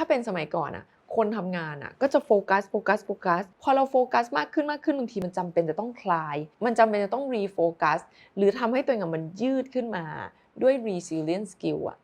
ถ้าเป็นสมัยก่อนอะคนทำงานอะก็จะโฟกัสโฟกัสโฟกัสพอเราโฟกัสมากขึ้นมากขึ้นบางทีมันจำเป็นจะต้องคลาย มันจำเป็นจะต้องรีโฟกัสหรือทำให้ตัวเองมันยืดขึ้นมาด้วย resilience skill อะ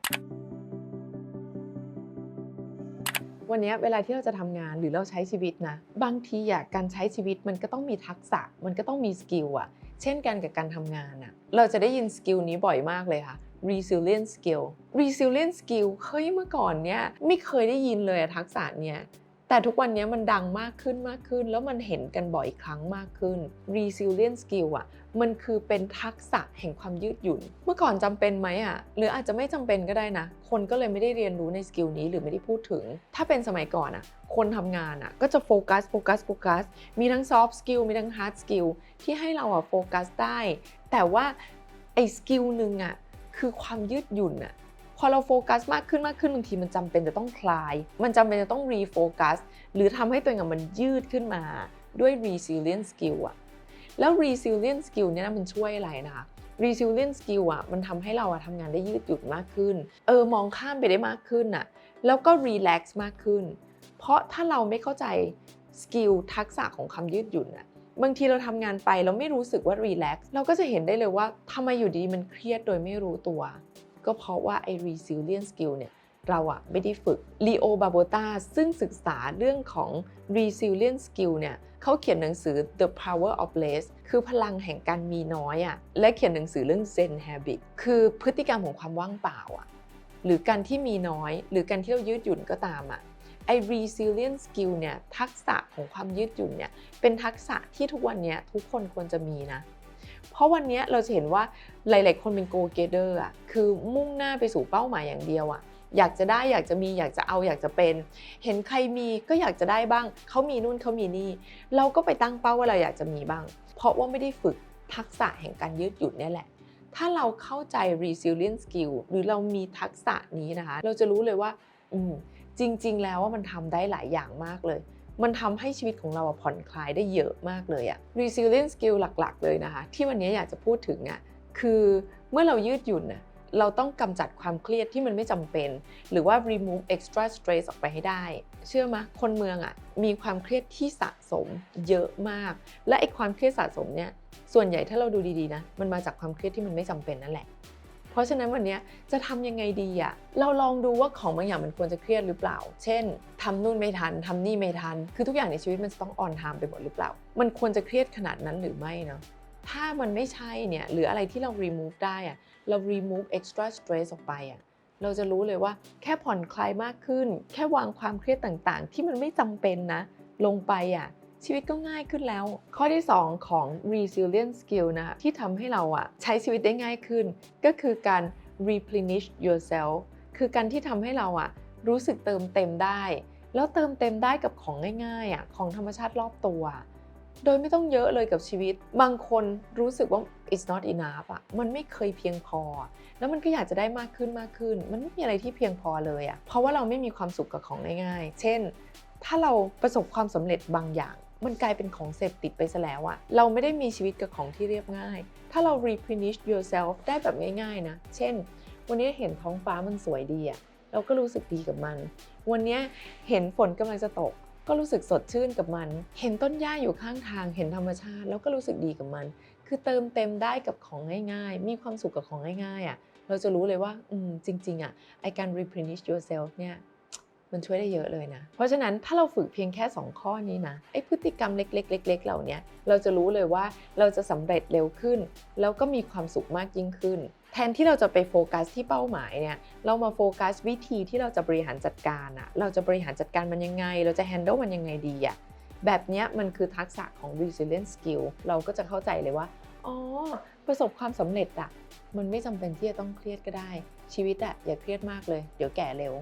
วันนี้เวลาที่เราจะทำงานหรือเราใช้ชีวิตนะ บางทีอะการใช้ชีวิตมันก็ต้องมีทักษะ มันก็ต้องมีสกิลอะเช่นกันกับการทำงานอะเราจะได้ยินสกิลนี้บ่อยมากเลยค่ะ resilient skill resilient skill เฮ้ยเมื่อก่อนเนี้ยไม่เคยได้ยินเลยทักษะเนี้ยแต่ทุกวันนี้มันดังมากขึ้นมากขึ้น แล้วมันเห็นกันบ่อยครั้งมากขึ้น resilient skill อะมันคือเป็นทักษะแห่งความยืดหยุ่น เมื่อก่อนจำเป็นไหมอะหรืออาจจะไม่จำเป็นก็ได้นะ คนก็เลยไม่ได้เรียนรู้ในสกิลนี้หรือไม่ได้พูดถึง ถ้าเป็นสมัยก่อนอะคนทำงานอะก็จะโฟกัสโฟกัสโฟกัสมีทั้ง soft skill มีทั้ง hard skill ที่ให้เราอะโฟกัสได้ แต่ว่าไอ้สกิลหนึ่งอะ คือความยืดหยุ่นอะพอเราโฟกัสมากขึ้นมากขึ้นบางทีมันจำเป็นจะต้องคลาย มันจำเป็นจะต้องรีโฟกัสหรือทำให้ตัวเองมันยืดขึ้นมาด้วย resilient skill อะแล้ว resilient skill เนี่ยนะมันช่วยอะไรนะคะ resilient skill อะมันทำให้เราอะทำงานได้ยืดหยุ่นมากขึ้น เออมองข้ามไปได้มากขึ้นอะแล้วก็ relax มากขึ้น เพราะถ้าเราไม่เข้าใจสกิลทักษะของคำยืดหยุ่นอะ บางทีเราทำงานไปเราไม่รู้สึกว่า relax เราก็จะเห็นได้เลยว่าทำไมอยู่ดีมันเครียดโดยไม่รู้ตัว ก็เพราะว่าไอ้ resilient skill เนี่ยเราอะไม่ได้ฝึกลีโอบาโบตาซึ่งศึกษาเรื่องของ resilient skill เนี่ยเขาเขียนหนังสือ The Power of Less คือพลังแห่งการมีน้อยอะและเขียนหนังสือเรื่อง Zen Habit คือพฤติกรรมของความว่างเปล่าอะหรือการที่มีน้อย หรือการที่เรายืดหยุ่นก็ตามอะ ไอ้ resilient skill เนี่ยทักษะของความยืดหยุ่นเนี่ยเป็นทักษะที่ทุกวันนี้ทุกคนควรจะมีนะ เพราะวันนี้เราจะเห็นว่าหลาย ๆ คนเป็น go getter อะคือมุ่งหน้าไปสู่เป้าหมายอย่างเดียวอะอยากจะได้อยากจะมีอยากจะเอาอยากจะเป็น เห็นใครมีก็อยากจะได้บ้าง เขามีนู่นเขามีนี่ เราก็ไปตั้งเป้าว่าเราอยากจะมีบ้าง เพราะว่าไม่ได้ฝึกทักษะแห่งการยืดหยุ่นนี่แหละ ถ้าเราเข้าใจ resilient skill หรือเรามีทักษะนี้นะคะ เราจะรู้เลยว่าอืม จริง ๆ แล้วว่ามันทำได้หลายอย่างมากเลย มันทำให้ชีวิตของเราผ่อนคลายได้เยอะมากเลยอะ resilient skill หลัก ๆ เลยนะคะ ที่วันนี้อยากจะพูดถึงอะคือเมื่อเรายืดหยุ่นน่ะเราต้องกำจัดความเครียดที่มันไม่จำเป็น หรือว่า remove extra stress ออกไปให้ได้ เชื่อไหมคนเมืองอะมีความเครียดที่สะสมเยอะมาก และไอ้ความเครียดสะสมเนี่ยส่วนใหญ่ถ้าเราดูดีๆนะมันมาจากความเครียดที่มันไม่จำเป็นนั่นแหละ เพราะฉะนั้นวันนี้จะทำยังไงดีอะเราลองดูว่าของบางอย่างมันควรจะเครียดหรือเปล่า เช่นทำนู่นไม่ทันทำนี่ไม่ทัน คือทุกอย่างในชีวิตมันจะต้องออนไทม์ไปหมดหรือเปล่า มันควรจะเครียดขนาดนั้นหรือไม่เนาะถ้ามันไม่ใช่เนี่ยหรืออะไรที่เรา remove ได้อะเรา remove extra stress ออกไปอะเราจะรู้เลยว่าแค่ผ่อนคลายมากขึ้น แค่วางความเครียดต่างๆ ที่มันไม่จำเป็นนะ ลงไปอะ ชีวิตก็ง่ายขึ้นแล้ว ข้อที่ 2 ของ resilient skill นะคะที่ทำให้เราอะใช้ชีวิตได้ง่ายขึ้น ก็คือการ replenish yourself คือการที่ทำให้เราอะรู้สึกเติมเต็มได้ แล้วเติมเต็มได้กับของง่ายๆอะของธรรมชาติรอบตัว โดยไม่ต้องเยอะเลยกับชีวิต บางคนรู้สึกว่า it's not enough อะมันไม่เคยเพียงพอ แล้วมันก็อยากจะได้มากขึ้นมากขึ้น มันไม่มีอะไรที่เพียงพอเลยอะเพราะว่าเราไม่มีความสุขกับของง่ายๆ เช่น ถ้าเราประสบความสำเร็จบางอย่าง มันกลายเป็นของเสพติดไปซะแล้วอะเราไม่ได้มีชีวิตกับของที่เรียบง่าย ถ้าเรา replenish yourself ได้แบบง่ายๆนะ เช่น วันนี้เห็นท้องฟ้ามันสวยดีอะเราก็รู้สึกดีกับมัน วันนี้เห็นฝนกำลังจะตก ก็รู้สึกสดชื่นกับมัน เห็นต้นหญ้าอยู่ข้างทาง เห็นธรรมชาติ แล้วก็รู้สึกดีกับมัน คือเติมเต็มได้กับของง่ายๆ มีความสุขกับของง่ายๆอะเราจะรู้เลยว่า อืม จริงๆอะไอการ replenish yourself เนี่ย มันช่วยได้เยอะเลยนะ เพราะฉะนั้นถ้าเราฝึกเพียงแค่ 2 ข้อนี้นะไอพฤติกรรมเล็กๆเล็กๆเหล่านี้เราจะรู้เลยว่าเราจะสำเร็จเร็วขึ้น แล้วก็มีความสุขมากยิ่งขึ้น แทนที่เราจะไปโฟกัสที่เป้าหมายเนี่ยเรามาโฟกัสวิธีที่เราจะบริหารจัดการอะเราจะบริหารจัดการมันยังไง เราจะ handle มันยังไงดีอะแบบนี้มันคือทักษะของ resilient skill เราก็จะเข้าใจเลยว่าอ๋อประสบความสำเร็จอะมันไม่จำเป็นที่จะต้องเครียดก็ได้ ชีวิตอะอย่าเครียดมากเลย เดี๋ยวแก่เร็ว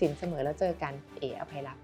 สินเสมอแล้วเจอกันเออภัยรัก